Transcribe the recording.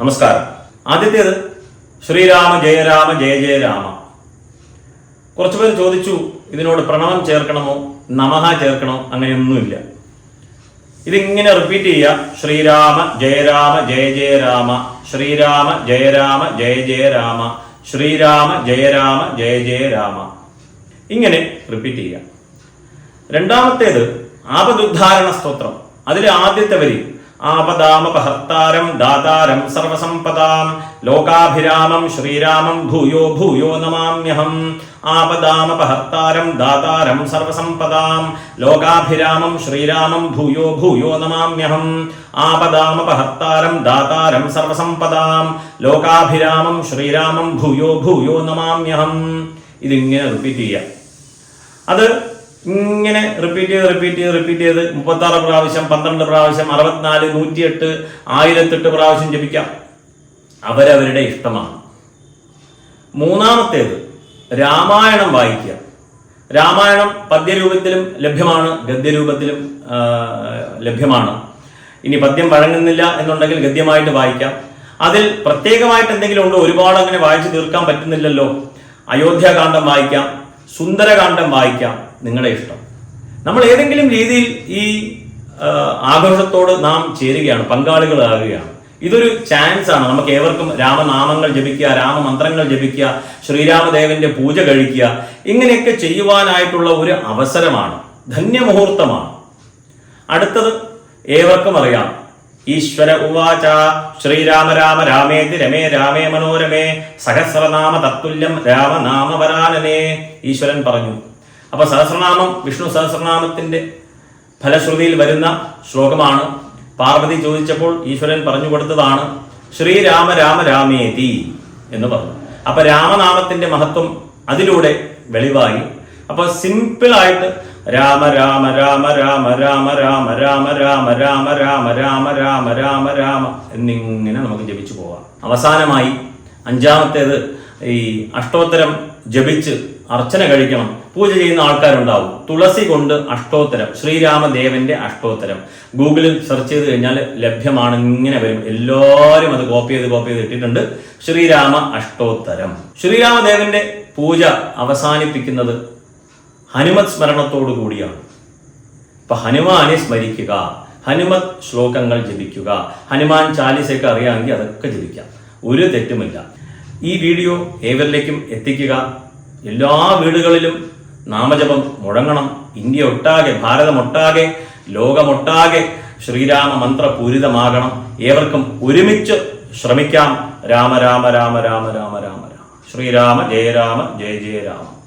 നമസ്കാരം. ആദ്യത്തേത് ശ്രീരാമ ജയരാമ ജയ ജയ രാമ. കുറച്ചുപേർ ചോദിച്ചു ഇതിനോട് പ്രണവം ചേർക്കണമോ നമഹ ചേർക്കണോ അങ്ങനെയൊന്നുമില്ല. ഇതിങ്ങനെ റിപ്പീറ്റ് ചെയ്യുക. ശ്രീരാമ ജയരാമ ജയ ജയ രാമ. ശ്രീരാമ ജയരാമ ജയ ജയ രാമ. ശ്രീരാമ ജയരാമ ജയ ജയ രാമ. ഇങ്ങനെ റിപ്പീറ്റ് ചെയ്യുക. രണ്ടാമത്തേത് ആപദുദ്ധാരണ സ്തോത്രം. അതിലെ ആദ്യത്തെ വരി ആപദാമപഹർത്താരം ദാതാരം സർവസമ്പദാം. ലോകാഭിരാമം ശ്രീരാമം ഭൂയോ ഭൂയോ നമാമ്യഹം. ആപദാമപഹർത്താരം ദാതാരം സർവസമ്പദാം. ലോകാഭിരാമം ശ്രീരാമം ഭൂയോ ഭൂയോ നമാമ്യഹം. ആപദാമപഹർത്താരം ദാതാരം സർവസമ്പദാം. ലോകാഭിരാമം ശ്രീരാമം ഭൂയോ ഭൂയോ നമാമ്യഹം. ഇതിങ്ങനെ റിപ്പീറ്റ് ചെയ്യാം. അത് ഇങ്ങനെ റിപ്പീറ്റ് ചെയ്ത് റിപ്പീറ്റ് ചെയ്ത് റിപ്പീറ്റ് ചെയ്ത് മുപ്പത്തി ആറ് പ്രാവശ്യം പന്ത്രണ്ട് പ്രാവശ്യം അറുപത്തിനാല് നൂറ്റിയെട്ട് ആയിരത്തെട്ട് പ്രാവശ്യം ജപിക്കാം. അവരവരുടെ ഇഷ്ടമാണ്. മൂന്നാമത്തേത് രാമായണം വായിക്കുക. രാമായണം പദ്യരൂപത്തിലും ലഭ്യമാണ് ഗദ്യരൂപത്തിലും ലഭ്യമാണ്. ഇനി പദ്യം വഴങ്ങുന്നില്ല എന്നുണ്ടെങ്കിൽ ഗദ്യമായിട്ട് വായിക്കാം. അതിൽ പ്രത്യേകമായിട്ട് എന്തെങ്കിലും ഉണ്ടോ? ഒരുപാട് അങ്ങനെ വായിച്ചു തീർക്കാൻ പറ്റുന്നില്ലല്ലോ. അയോധ്യാകാന്ഡം വായിക്കാം. സുന്ദരകാന്ഡം വായിക്കാം നിങ്ങളുടെ ഇഷ്ടം. നമ്മൾ ഏതെങ്കിലും രീതിയിൽ ഈ ആഘോഷത്തോട് നാം ചേരുകയാണ് പങ്കാളികളാകുകയാണ്. ഇതൊരു ചാൻസ് ആണ്. നമുക്ക് ഏവർക്കും രാമനാമങ്ങൾ ജപിക്കുക രാമമന്ത്രങ്ങൾ ജപിക്കുക ശ്രീരാമദേവന്റെ പൂജ കഴിക്കുക ഇങ്ങനെയൊക്കെ ചെയ്യുവാനായിട്ടുള്ള ഒരു അവസരമാണ് ധന്യമുഹൂർത്തമാണ്. അടുത്തത് ഏവർക്കും അറിയാം. ഈശ്വര ഉവാച. ശ്രീരാമ രാമ രാമേതി രമേ രാമേ മനോരമേ. സഹസ്രനാമ തത്തുല്യം രാമനാമവരാനനേ ഈശ്വരൻ പറഞ്ഞു. അപ്പൊ സഹസ്രനാമം വിഷ്ണു സഹസ്രനാമത്തിന്റെ ഫലശ്രുതിയിൽ വരുന്ന ശ്ലോകമാണ്. പാർവതി ചോദിച്ചപ്പോൾ ഈശ്വരൻ പറഞ്ഞു കൊടുത്തതാണ് ശ്രീരാമ രാമ രാമേതി എന്ന് പറഞ്ഞു. അപ്പൊ രാമനാമത്തിന്റെ മഹത്വം അതിലൂടെ വെളിവായി. അപ്പൊ സിമ്പിൾ ആയിട്ട് രാമ രാമ രാമ രാമ രാമ രാമ രാമ രാമ രാമ രാമ രാമ രാമ രാമ രാമ എന്നിങ്ങനെ നമുക്ക് ജപിച്ചു പോവാം അവസാനമായി അഞ്ചാമത്തേത് ഈ അഷ്ടോത്തരം ജപിച്ച് അർച്ചന കഴിക്കണം പൂജ ചെയ്യുന്ന ആൾക്കാരുണ്ടാവും തുളസി കൊണ്ട് അഷ്ടോത്തരം ശ്രീരാമദേവന്റെ അഷ്ടോത്തരം ഗൂഗിളിൽ സെർച്ച് ചെയ്ത് കഴിഞ്ഞാൽ ലഭ്യമാണ് ഇങ്ങനെ വരും എല്ലാവരും അത് കോപ്പി ചെയ്ത് കോപ്പി ചെയ്ത് ഇട്ടിട്ടുണ്ട് ശ്രീരാമ അഷ്ടോത്തരം ശ്രീരാമദേവന്റെ പൂജ അവസാനിപ്പിക്കുന്നത് ഹനുമത് സ്മരണത്തോടു കൂടിയാണ്. ഇപ്പൊ ഹനുമാനെ സ്മരിക്കുക ഹനുമത് ശ്ലോകങ്ങൾ ജപിക്കുക ഹനുമാൻ ചാലിസയൊക്കെ അറിയാമെങ്കിൽ അതൊക്കെ ജപിക്കാം. ഒരു തെറ്റുമില്ല. ഈ വീഡിയോ ഏവരിലേക്കും എത്തിക്കുക. എല്ലാ വീടുകളിലും നാമജപം മുഴങ്ങണം. ഇന്ത്യ ഒട്ടാകെ ഭാരതമൊട്ടാകെ ലോകമൊട്ടാകെ ശ്രീരാമ മന്ത്രപൂരിതമാകണം ഏവർക്കും ഒരുമിച്ച് ശ്രമിക്കാം. രാമ രാമ രാമ രാമ രാമ രാമ രാമ. ശ്രീരാമ ജയ രാമ ജയ ജയ രാമ.